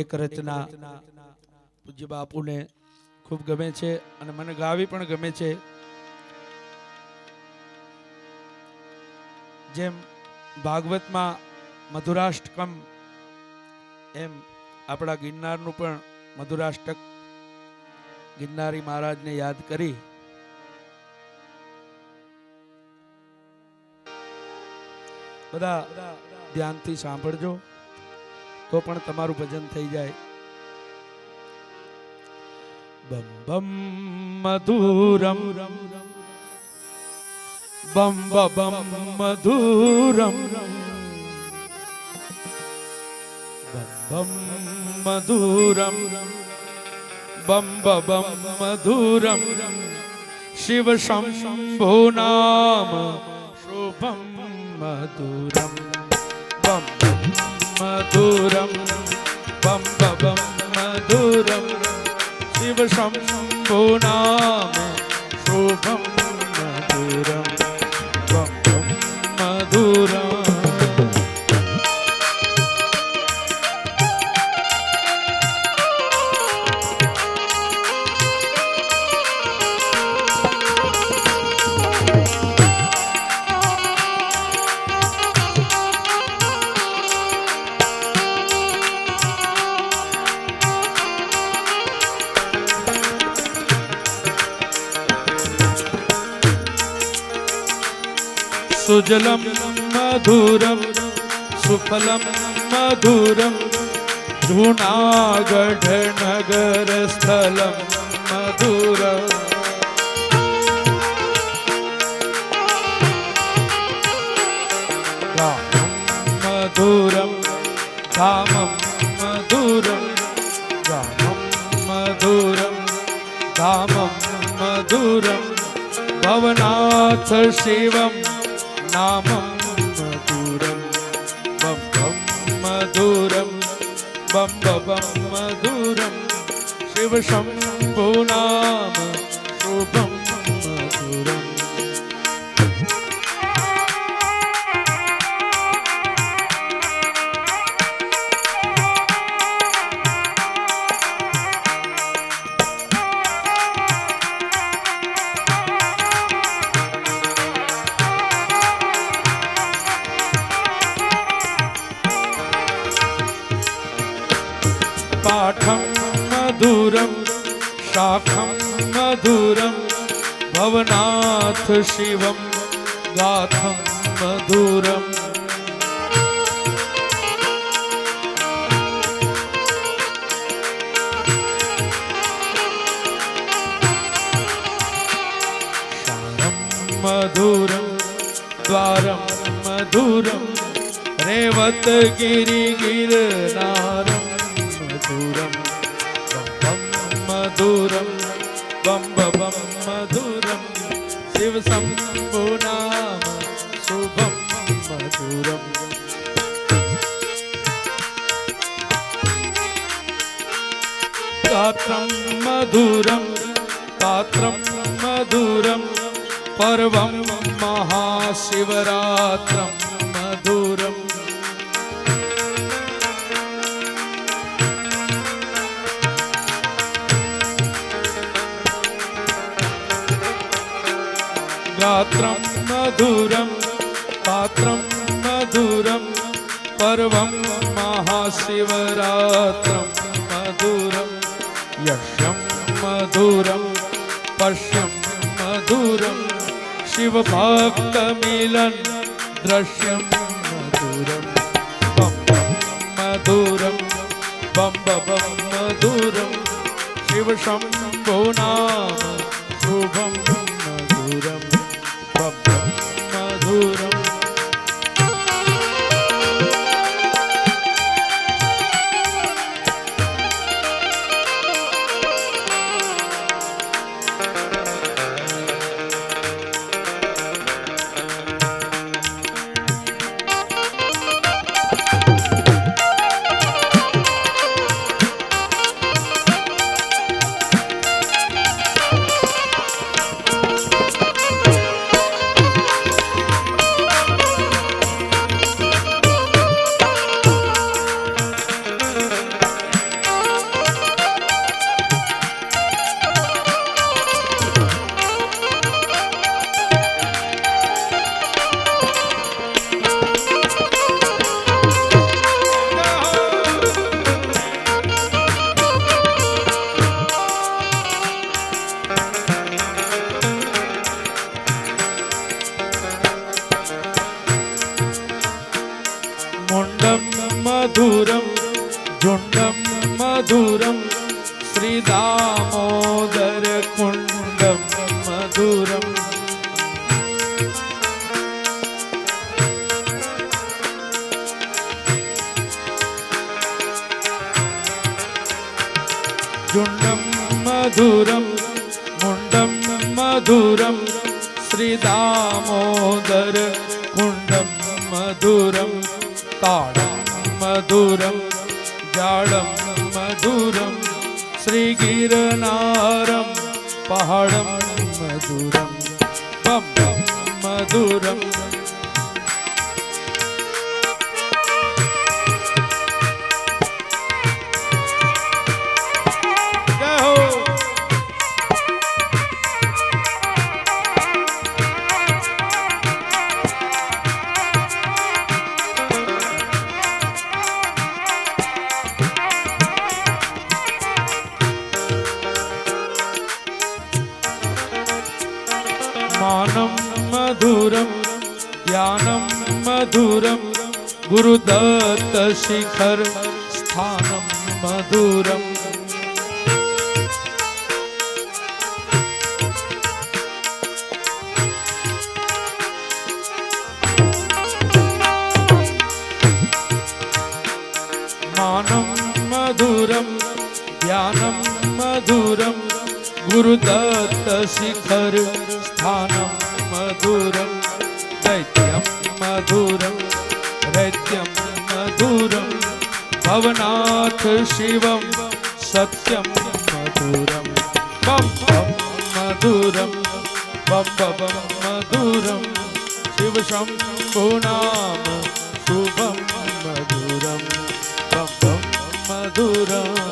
એક રચના પૂજ્ય બાપુને ખૂબ ગમે છે અને મને ગાવી પણ ગમે છે. જેમ ભાગવતમાં મધુરાષ્ટકમ, એમ આપણા ગિરનારનું પણ મધુરાષ્ટક ગિરનારી મહારાજને યાદ કરી. બધા ધ્યાનથી સાંભળજો. તો પણ તમારું ભજન થઈ જાય. બમ બમ, મધુરમ. બમ બમ, મધુરમ. બમ બમ, મધુરમ. બમ બમ, મધુરમ. શિવ શંભો નામ Shubham Madhuram. Shiva Shambhu Nama Shubham Madhuram सुजलं मधुरं सुफलं मधुरं जूनागढनगरस्थलं मधुरम् रामं मधुरं धामं मधुरं रामं मधुरं धामं मधुरं भवनाथ शिवं সর্বসম্ভুনাম भवनाथ मधुरं पश्यं मधुरं शिवभक्तमिलन् दृश्यं मधुरं बं बं मधुरं बं बं मधुरं शिवशम्भो नाम जुण्डं मधुरं मुण्डं मधुरं श्रीदामोदर कुण्डं मधुरं ताडं मधुरं जाडं मधुरं श्रीगिरनारं पहाडं મધુરમ જ્ઞાનમ મધુરમ ગુરુદત્ત શિખર સ્થાનમ મધુરમ માનમ મધુરમ જ્ઞાનમ મધુરમ ગુરુદત્ત શિખર સ્થાન ശിവം സത്യം മധുരം ബം ബം മധുരം ബം ബം മധുരം ശിവശംഭുനാമ ശുഭം മധുരം ബം ബം മധുരം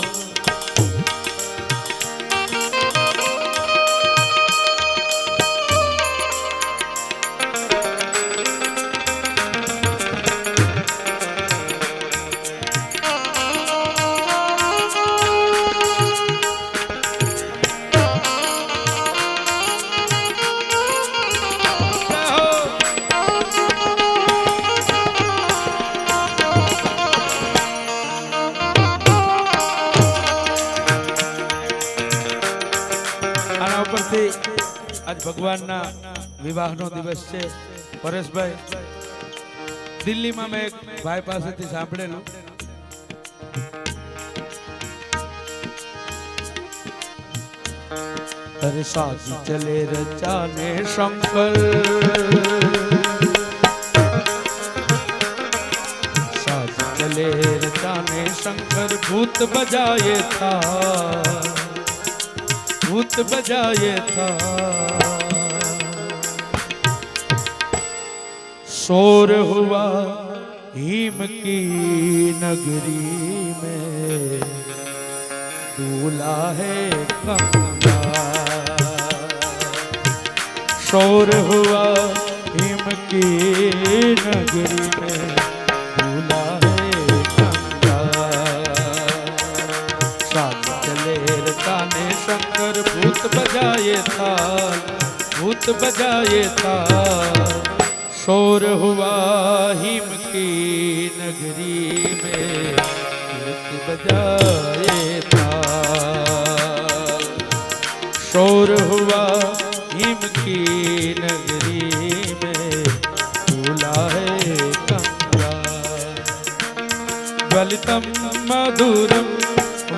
विवाह नो दिवस छे परेश भाई दिल्ली में मैं एक भाई पास से थी सांपड़े लो अरे साजी चले रचाने शंकर साजी चले रचाने शंकर भूत बजाए था भूत बजाए था शोर हुआ हिम की नगरी में। दूल्हा है कमला शोर हुआ हिम की नगरी में। दूल्हा है कमला साथ रताने शंकर भूत बजाए था भूत बजाए था शोर हुआ हिम की नगरी में बजाए था शोर हुआ हिम की नगरी में दूल्हा है कमला वलितं मधुरं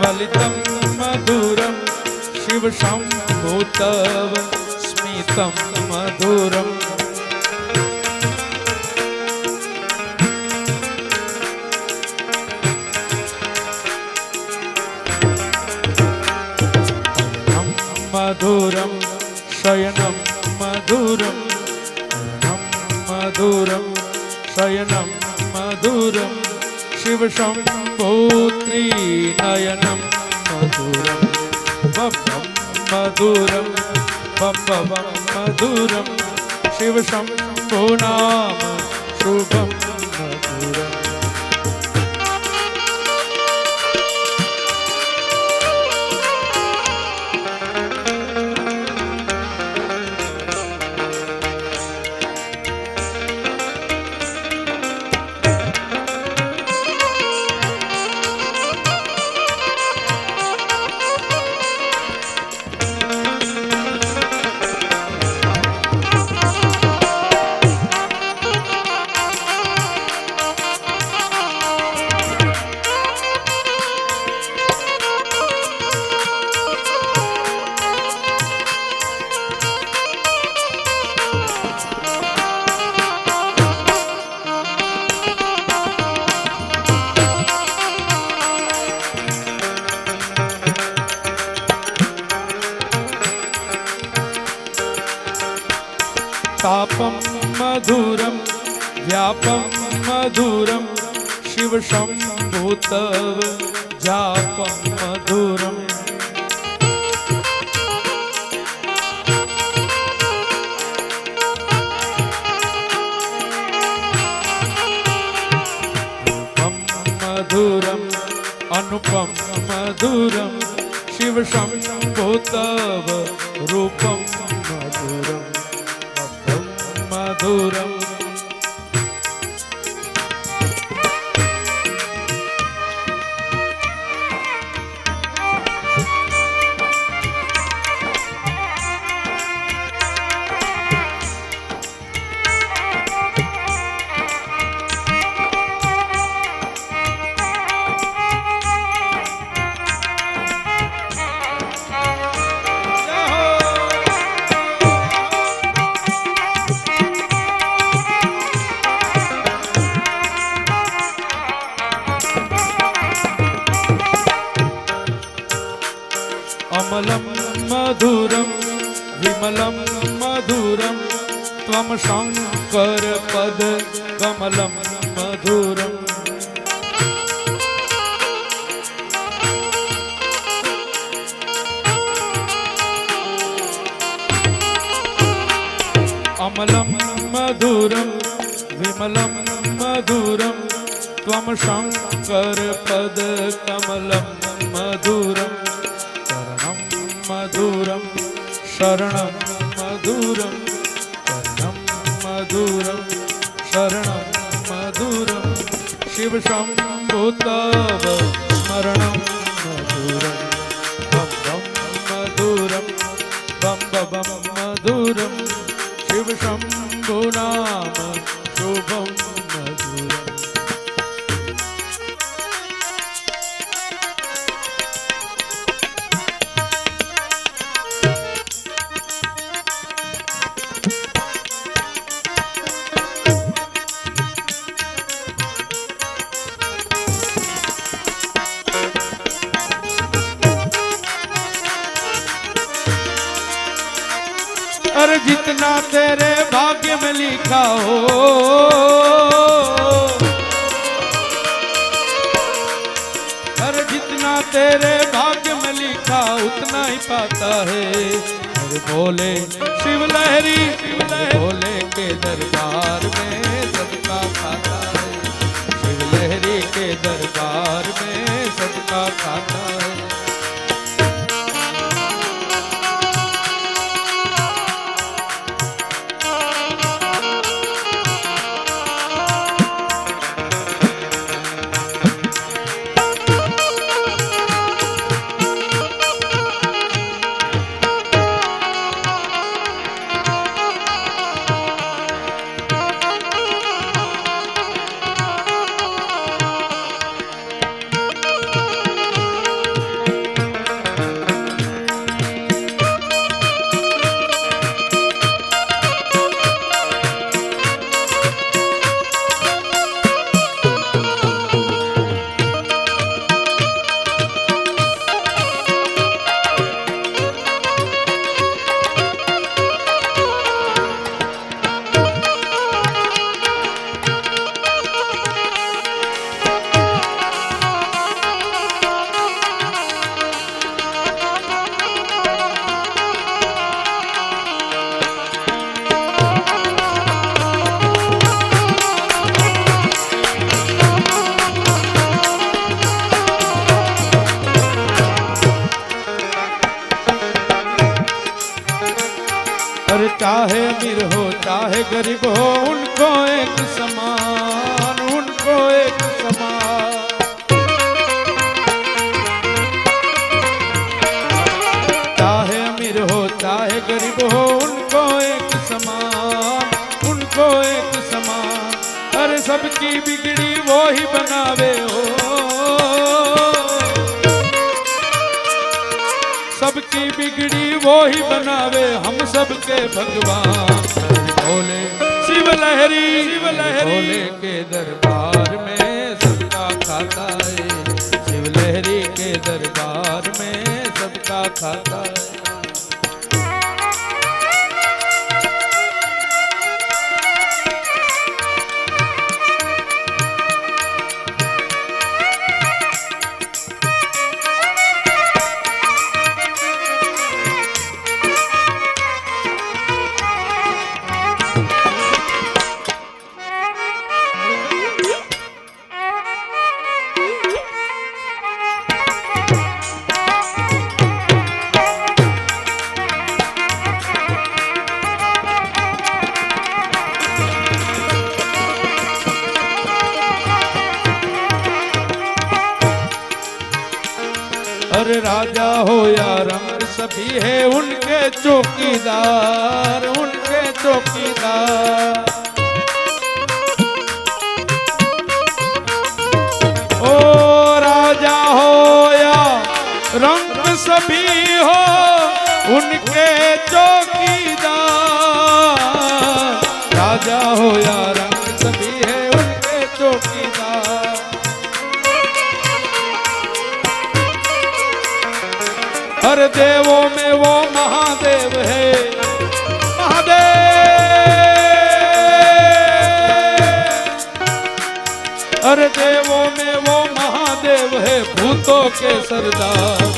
वलितं मधुरं शिवशम्भुतव स्मितं मधुरम्। മധുരം ശയനം മധുരം മധുരം ശയനം മധുരം ശിവശംഭൂത്രീ നയനം മധുരം ബം മധുരം ബം മധുരം ശിവശംഭൂനാമ ശുഭം अनुपम मधुरम शिव शंभुतव रूपम मधुरम વિમલમ મધુરમ વિમલમ મધુરમ ત્વમ શંકર પદ કમલમ મધુરમ અમલમ મધુરમ વિમલમ મધુરમ ત્વમ શંકર પદ કમલમ મધુરમ मधुरं शरणं मधुरं शरणं मधुरं शरणं मधुरं शिवशम्भो तव स्मरणं मधुरं बं बं मधुरं बं बं मधुरं शिवशम्भो नाम भाग्य में लिखा हो। अरे जितना तेरे भाग्य में लिखा, उतना ही पाता है। अरे बोले शिव लहरी बोले के दरबार में सबका खाता है। शिव लहरी के दरबार में सबका खाता है। भगवान भोले शिव लहरी। शिव लहरी भोले के दरबार में सबका खाता है। शिव लहरी के दरबार में सबका खाता रंग सभी हो उनके चौकीदार। राजा हो या रंग, सभी है उनके चौकीदार। हर देवों में वो महादेव है। महादेव। अरे देवों में वो महादेव है, भूतों के सरदार।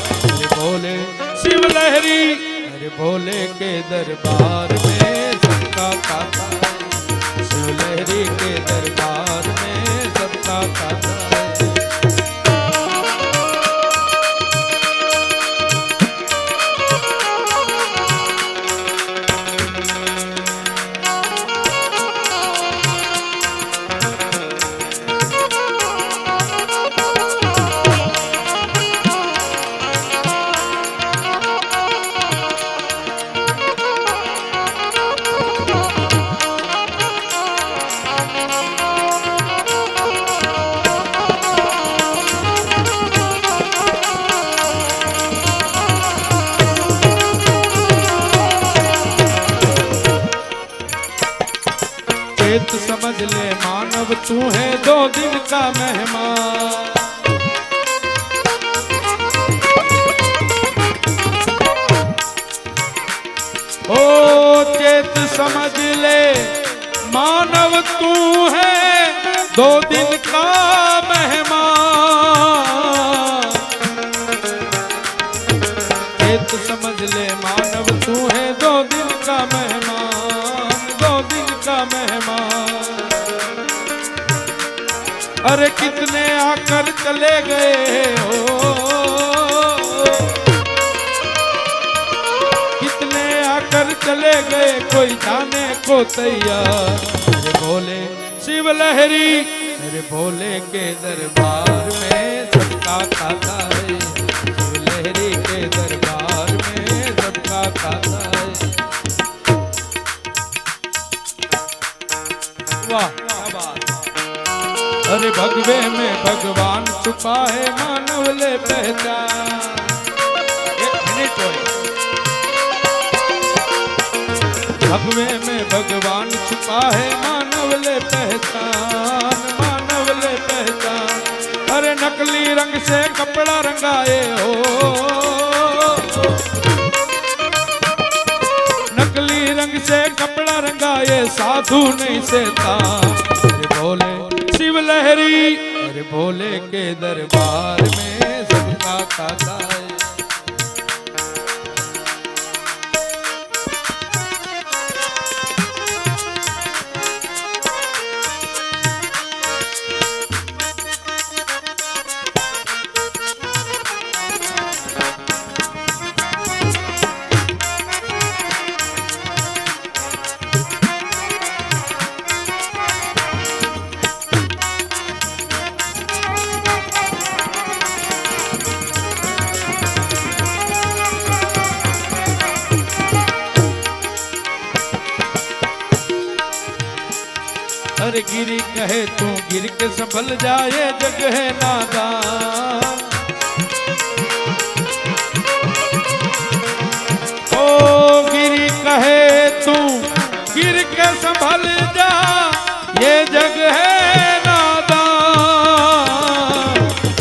बोले, शिव लहरी, हरे बोले के दरबार में सबका है शिव लहरी के दरबार में मानव तू है, दो दिन का मेहमान। चेत समझ ले मानव तू है, दो दिन का मेहमान, दो दिन का मेहमान। अरे कितने आकर चले गए हो? कितने आकर चले गए, कोई जाने को तैयार? बोले, शिव लहरी अरे बोले के दरबार में सबका खाता है। शिव लहरी के दरबार में सबका खाता है। वाह अरे भगवे में भगवान छुपा है, मानव ले पहचान। एक मिनट भगवे में भगवान छुपा है, मानव ले पहचान, मानव ले पहचान। अरे नकली रंग से कपड़ा रंगाए हो। नकली रंग से कपड़ा रंगाए, साधु नहीं अरे बोले शिव लहरी, अरे बोले के दरबार में सबका खाता है। कहे तू गिर के संभल जाए, जग है नादान। ओ गिरी कहे तू, गिर के संभल जा, ये जग है नादान।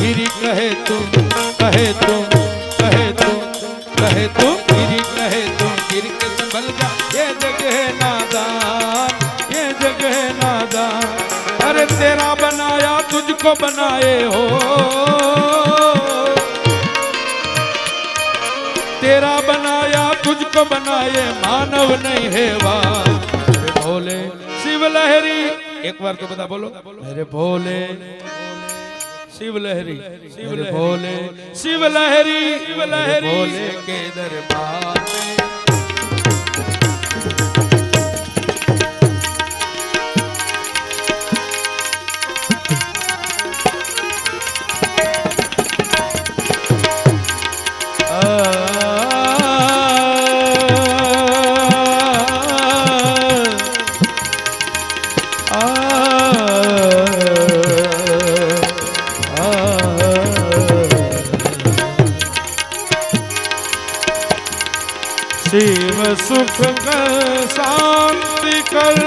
गिरी कहे तू कहे तू कहे तू कहे तू, गिरी कहे तू, गिर के संभल जा, ये जग है तेरा बनाया तुझको बनाए हो। तेरा बनाया तुझको बनाए मानव नहीं है वाह। भोले शिव लहरी। एक बार तो बता बोलो। अरे भोले शिव लहरी शिव भोले शिव लहरी शिव लहरी। भोले के दरबार शिव सुख शांति कर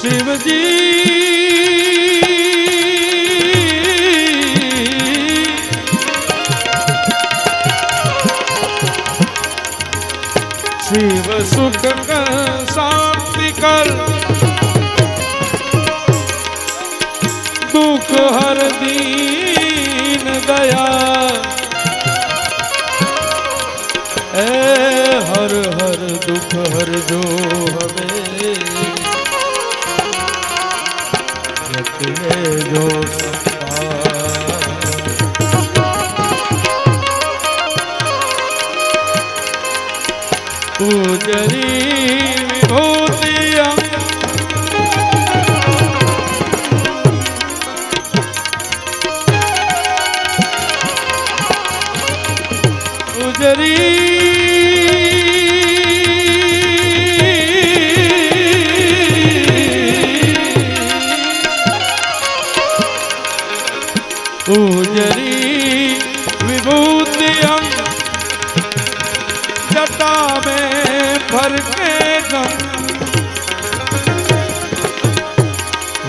शिव जी દીન દયા હે હર હર દુઃખ હર જો હવે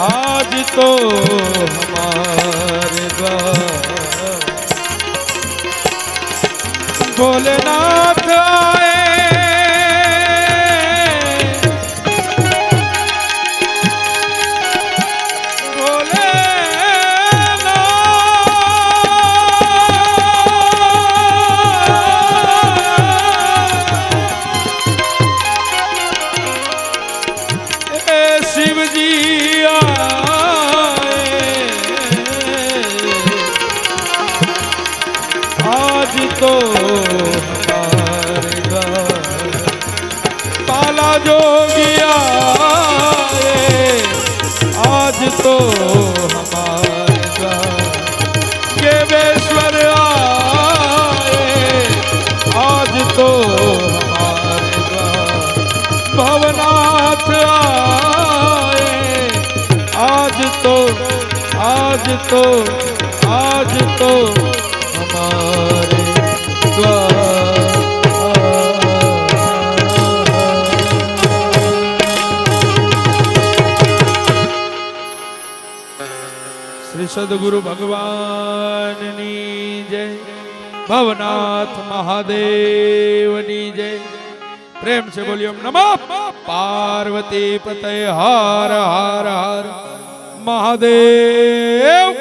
आज तो हमारे द्वार भोलेनाथ केवेश्वर आए आज तो हमारे द्वार भवनाथ आए आज तो आज तो आज तो हमारे द्वार શ્રી સદગુરુ ભગવાનની જય ભવનાથ મહાદેવની જય. પ્રેમ છે બોલ્યો નમઃ. પાર્વતી પતય હર હર હર. મહાદેવ.